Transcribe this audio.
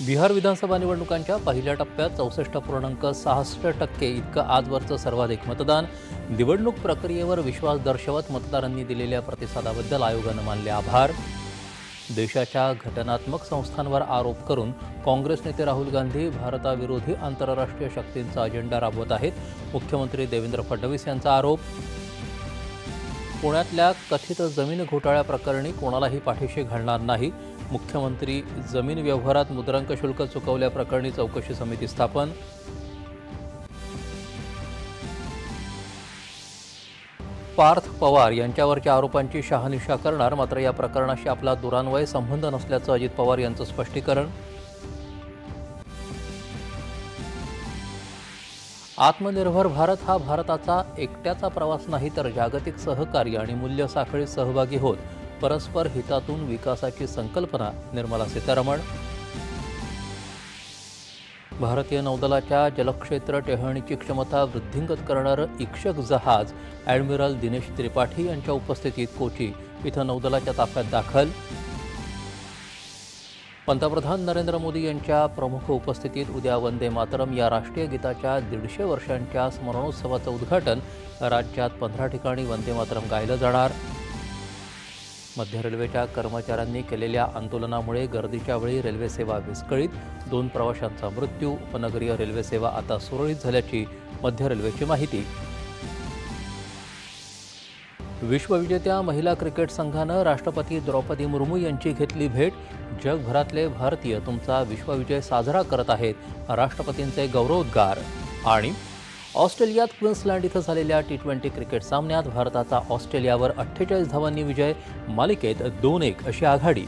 बिहार विधानसभा निवडणुकांच्या पहिल्या टप्प्यात चौसष्ट पूर्णांक सहासष्ट टक्के इतकं आजवरचं सर्वाधिक मतदान. निवडणूक प्रक्रियेवर विश्वास दर्शवत मतदारांनी दिलेल्या प्रतिसादाबद्दल आयोगानं मानले आभार. देशाच्या घटनात्मक संस्थांवर आरोप करून काँग्रेस नेते राहुल गांधी भारताविरोधी आंतरराष्ट्रीय शक्तींचा अजेंडा राबवत आहेत. मुख्यमंत्री देवेंद्र फडणवीस यांचा आरोप. पुण्यातल्या कथित जमीन घोटाळ्याप्रकरणी कोणालाही पाठीशी घालणार नाही. मुख्यमंत्री जमीन व्यवहारात मुद्रांक शुल्क चुकवल्याप्रकरणी चौकशी समिती स्थापन. पार्थ पवार यांच्यावरच्या आरोपांची शहानिशा करणार मात्र या प्रकरणाशी आपला दुरान्वय संबंध नसल्याचं अजित पवार यांचं स्पष्टीकरण. आत्मनिर्भर भारत हा भारताचा एकट्याचा प्रवास नाही तर जागतिक सहकार्य आणि मूल्य साखळीत सहभागी होत परस्पर हितातून विकासाची संकल्पना निर्मला सीतारमण. भारतीय नौदलाच्या जलक्षेत्र टेहळणीची क्षमता वृद्धिंगत करणारं इक्षक जहाज ॲडमिरल दिनेश त्रिपाठी यांच्या उपस्थितीत कोची इथं नौदलाच्या ताफ्यात दाखल पंतप्रधान नरेंद्र मोदी यांच्या प्रमुख उपस्थितीत उद्या वंदे मातरम या राष्ट्रीय गीताच्या दीडशे वर्षांच्या स्मरणोत्सवाचं उद्घाटन राज्यात पंधरा ठिकाणी वंदे मातरम गायलं जाणार. मध्य रेल्वेच्या कर्मचाऱ्यांनी केलेल्या आंदोलनामुळे गर्दीच्या वेळी रेल्वे सेवा विस्कळीत दोन प्रवाशांचा मृत्यू उपनगरीय रेल्वेसेवा आता सुरळीत झाल्याची मध्य रेल्वेची माहिती. विश्वविजेत्या महिला क्रिकेट संघानं राष्ट्रपती द्रौपदी मुर्मू यांची घेतली भेट. जगभरातले भारतीय तुमचा विश्वविजय साजरा करत आहेत. राष्ट्रपतींचे गौरवोद्गार. आणि ऑस्ट्रेलियात क्विन्सलँड इथं झालेल्या टी ट्वेंटी क्रिकेट सामन्यात भारताचा ऑस्ट्रेलियावर अठ्ठेचाळीस धावांनी विजय. मालिकेत दोन एक अशी आघाडी.